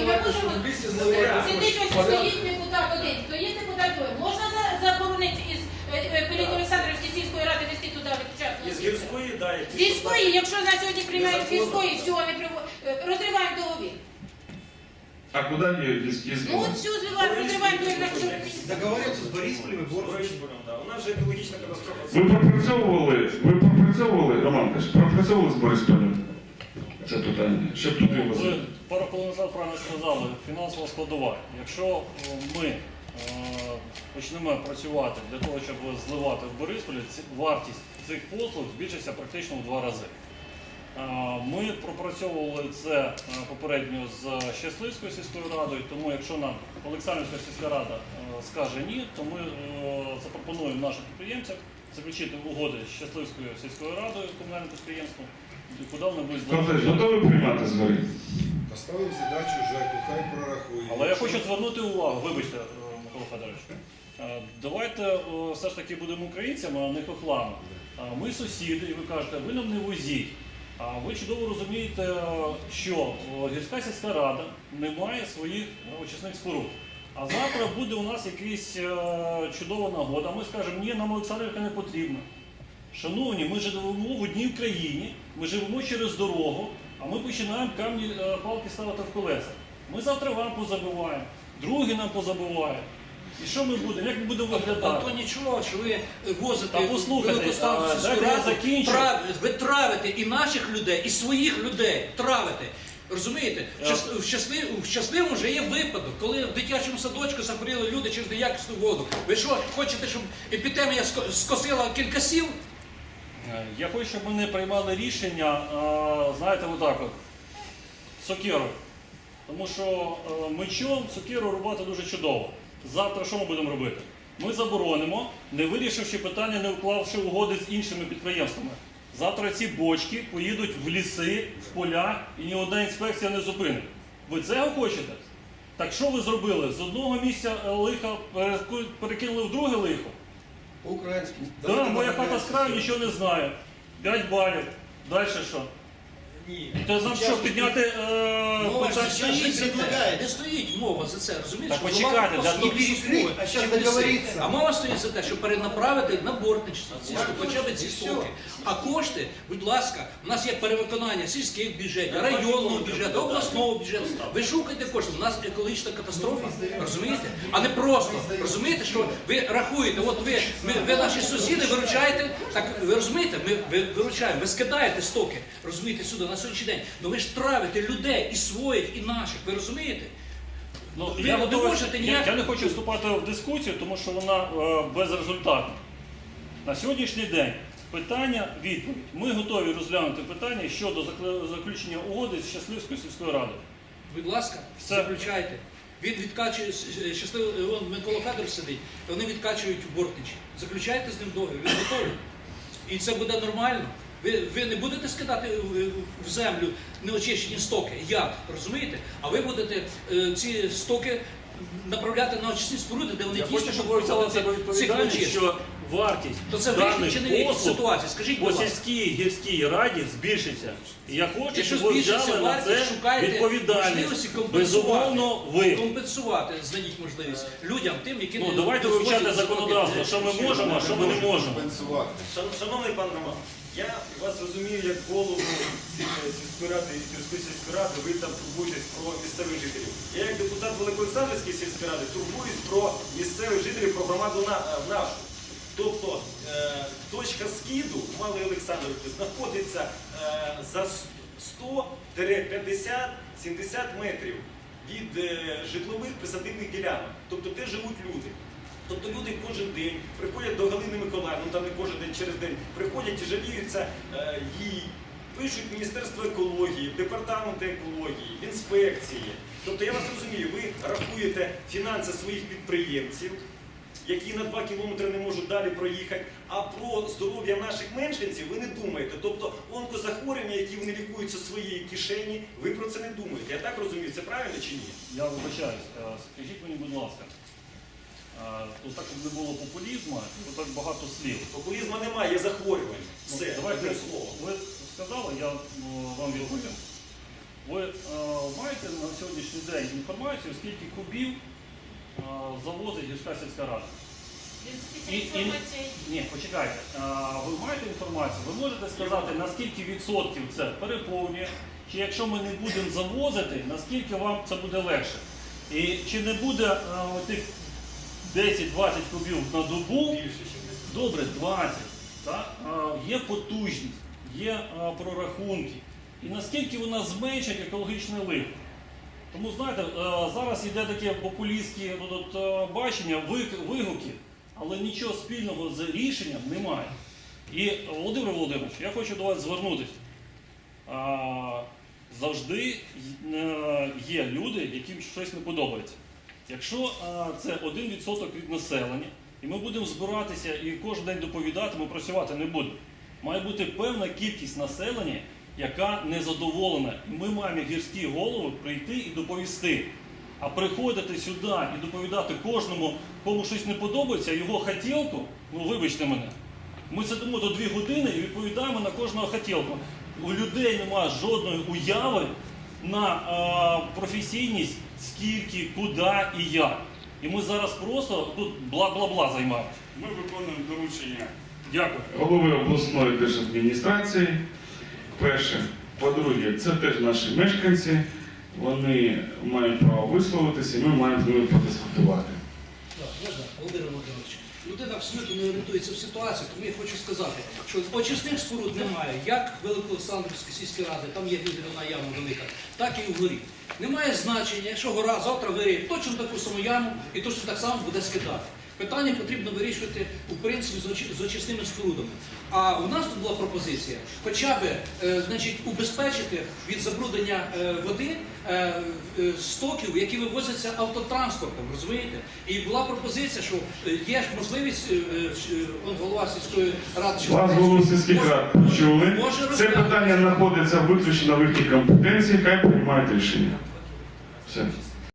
ми можемо сидить ось стоїть депутат один, то є депутат другий. Можна заборонити із Пеліні Олександрівської сільської ради вести туди вчасно? Із гірської, да, які Сільської, якщо на сьогодні приймають сільської, все, ми приво- е, розриваємо договір. А куда ее из, из Ну от все зриваємо, розриваємо договір, так що Договориться з Борисполем і З Борисполем. Да. У нас вже екологічна катастрофа. Ви пропрацьовували, ви пропрацьовували, Роман Каш, пропрацьовували з Борисполем це питання, щоб туди Ви возити? пару хвилин назад правильно сказали, фінансова складова. Якщо ми е, почнемо працювати для того, щоб зливати в Борисполі, ці- вартість цих послуг збільшиться практично в два рази. Е, Ми пропрацьовували це е, попередньо з Щасливською сільською радою, тому якщо нам Олександрівська сільська рада е, скаже ні, то ми е, запропонуємо нашим підприємцям заключити угоди з Щасливською сільською радою комунальним підприємством, будуть Тобто готові приймати згори? Поставив задачу ЖЕКу, хай прорахує. Але я хочу звернути увагу, вибачте, Микола Федорович. е, Давайте е, все ж таки будемо українцями, а не хохлами. Е, Ми сусіди, і ви кажете, ви нам не возіть. А ви чудово розумієте, що гірська сільська рада не має своїх очисних споруд. А завтра буде у нас якась чудова нагода. Ми скажемо, ні, нам Олександрівка не потрібна. Шановні, ми живемо в одній країні, ми живемо через дорогу, а ми починаємо камні е, палки ставити в колеса. Ми завтра вам позабиваємо, другі нам позабивають. І що ми будемо? Як ми будемо А то нічого, що ви возите Та послухайте, а, дайте я закінчу. трав- ви травите і наших людей, і своїх людей травите. Розумієте? В, щас- в, щаслив, в щасливому вже є випадок, коли в дитячому садочку захворіли люди через неякісну воду. Ви що, хочете, щоб епідемія ско- скосила кілька сіл? Е, Я хочу, щоб не приймали рішення, е, знаєте, отак от, сокирою. Тому що е, мечом сокиру рубати дуже чудово. Завтра що ми будемо робити? Ми заборонимо, не вирішивши питання, не уклавши угоди з іншими підприємствами. Завтра ці бочки поїдуть в ліси, в поля, і ні одна інспекція не зупинить. Ви цього хочете? Так що ви зробили? З одного місця лиха перекинули в друге лихо? По-українськи. Да, моя хата з краю нічого не знає. 5 балів. Далі що? Ні. То нам що, підняти е, Мова питання? стоїть за. Не стоїть мова за це, розумієте? Так що почекайте, да, військові, а щас договориться. А мова стоїть за те, щоб перенаправити на бортничество хоча б ці стоки. А кошти, будь ласка, у нас є перевиконання сільських бюджетів, районного бюджету, обласного бюджету. Ви шукайте кошти. У нас екологічна катастрофа, розумієте? А не просто розумієте, що ви рахуєте, от ви, ми, ви наші сусіди виручаєте, так ви розумієте, ми ви виручаємо, ви скидаєте стоки, розумієте, сюди на сьогоднішній день. Ну ви ж травите людей і своїх, і наших. Ви розумієте? Ну, Ви я, не готовий- можете я, ніяк- я не хочу вступати в дискусію, тому що вона е, безрезультатна. На сьогоднішній день питання відповідь. Ми готові розглянути питання щодо заключення угоди з Щасливською сільською радою. Будь ласка, Все. заключайте. Він відкачує щасливий, вон Микола Федор сидить, вони відкачують в Бортничі. Заключайте з ним договір, він готовий. І це буде нормально. Ви, ви не будете скидати в, в землю неочищені стоки. Як? Розумієте? А ви будете е, ці стоки направляти на очисні споруди, де вони Я дійсно хочу, щоб ви взяли себе відповідальність, цих що вартість То це даних чи не послуг ситуації? Скажіть, по будь ласка. сільській гірській раді збільшиться. І я хочу, Якщо щоб ви збільшиться взяли на вартість, це відповідальність. компенсувати. Безумовно, ви. Компенсувати, знайдіть можливість людям, тим, які Ну, не давайте вивчати законодавство, що ми можемо, а що ми не можемо. Шановний пан Роман, я вас розумію як голову е, сільської ради і сільської ради, ви там турбуєтесь про місцевих жителів. Я як депутат Великоолександрівської сільської ради турбуюсь про місцевих жителів, про громаду е, нашу. Тобто е, точка скиду в Малої Олександрівці знаходиться за 100-50-70 метрів від житлових присадибних ділянок. Тобто де живуть люди. Тобто люди кожен день приходять до Галини Миколаївни, ну там не кожен день через день, приходять і жаліються е, їй, пишуть Міністерство екології, в департамент екології, інспекції. Тобто я вас розумію, ви рахуєте фінанси своїх підприємців, які на 2 кілометри не можуть далі проїхати, а про здоров'я наших мешканців ви не думаєте. Тобто онкозахворювання, які вони лікують зі своєї кишені, ви про це не думаєте. Я так розумію, це правильно чи ні? Я вибачаюсь. Е, Скажіть мені, будь ласка, е, тут так щоб не було популізму, тут так багато слів. Популізму немає, є захворювання. Ну, давайте слово. ви сказали, я е, вам відповім. Ви е, маєте на сьогоднішній день інформацію, скільки кубів а, завозить гірська сільська рада? І, і, ні, почекайте. А, ви маєте інформацію? Ви можете сказати, наскільки відсотків це переповнює, чи якщо ми не будемо завозити, наскільки вам це буде легше? І чи не буде а, тих 10-20 кубів на добу? Добре, 20. Так? А, є потужність, є а, прорахунки. І наскільки вона зменшить екологічне лихо? Тому знаєте, е, зараз йде таке популістське тут, е, бачення, вигуки, але нічого спільного з рішенням немає. І Володимир Володимирович, я хочу до вас звернутися. Завжди е, є люди, яким щось не подобається. Якщо а, це 1% від населення, і ми будемо збиратися і кожен день доповідати, ми працювати не будемо. Має бути певна кількість населення, яка не задоволена. І ми маємо гірські голови прийти і доповісти. А приходити сюди і доповідати кожному, кому щось не подобається, його хотілку, ну вибачте мене. Ми сидимо до дві години і відповідаємо на кожного хотілку. У людей немає жодної уяви на а, професійність, скільки, куди і як. І ми зараз просто тут бла-бла-бла займаємося. Ми виконуємо доручення Дякую. голови обласної держадміністрації. Перше. По-друге, це теж наші мешканці. Вони мають право висловитися, і ми маємо з ними подискутувати. Так, можна, Володимир Володимирович. Людина абсолютно не орієнтується в ситуації, тому я хочу сказати, що очисних споруд немає, як в Великоолександрівській сільській раді, там є відрівна яма велика, так і в горі. Немає значення, якщо гора завтра виріє точно таку саму яму і точно так само буде скидати. Питання потрібно вирішувати у принципі з очи- очисними спорудами. А у нас тут була пропозиція хоча б е, значить, убезпечити від забруднення е, води е, е, стоків, які вивозяться автотранспортом, розумієте? І була пропозиція, що е, є ж можливість, е, е, е, голова сільської ради Вас голову сільських рад почули. Може Це питання знаходиться виключно в їхній компетенції, хай приймають рішення. Все.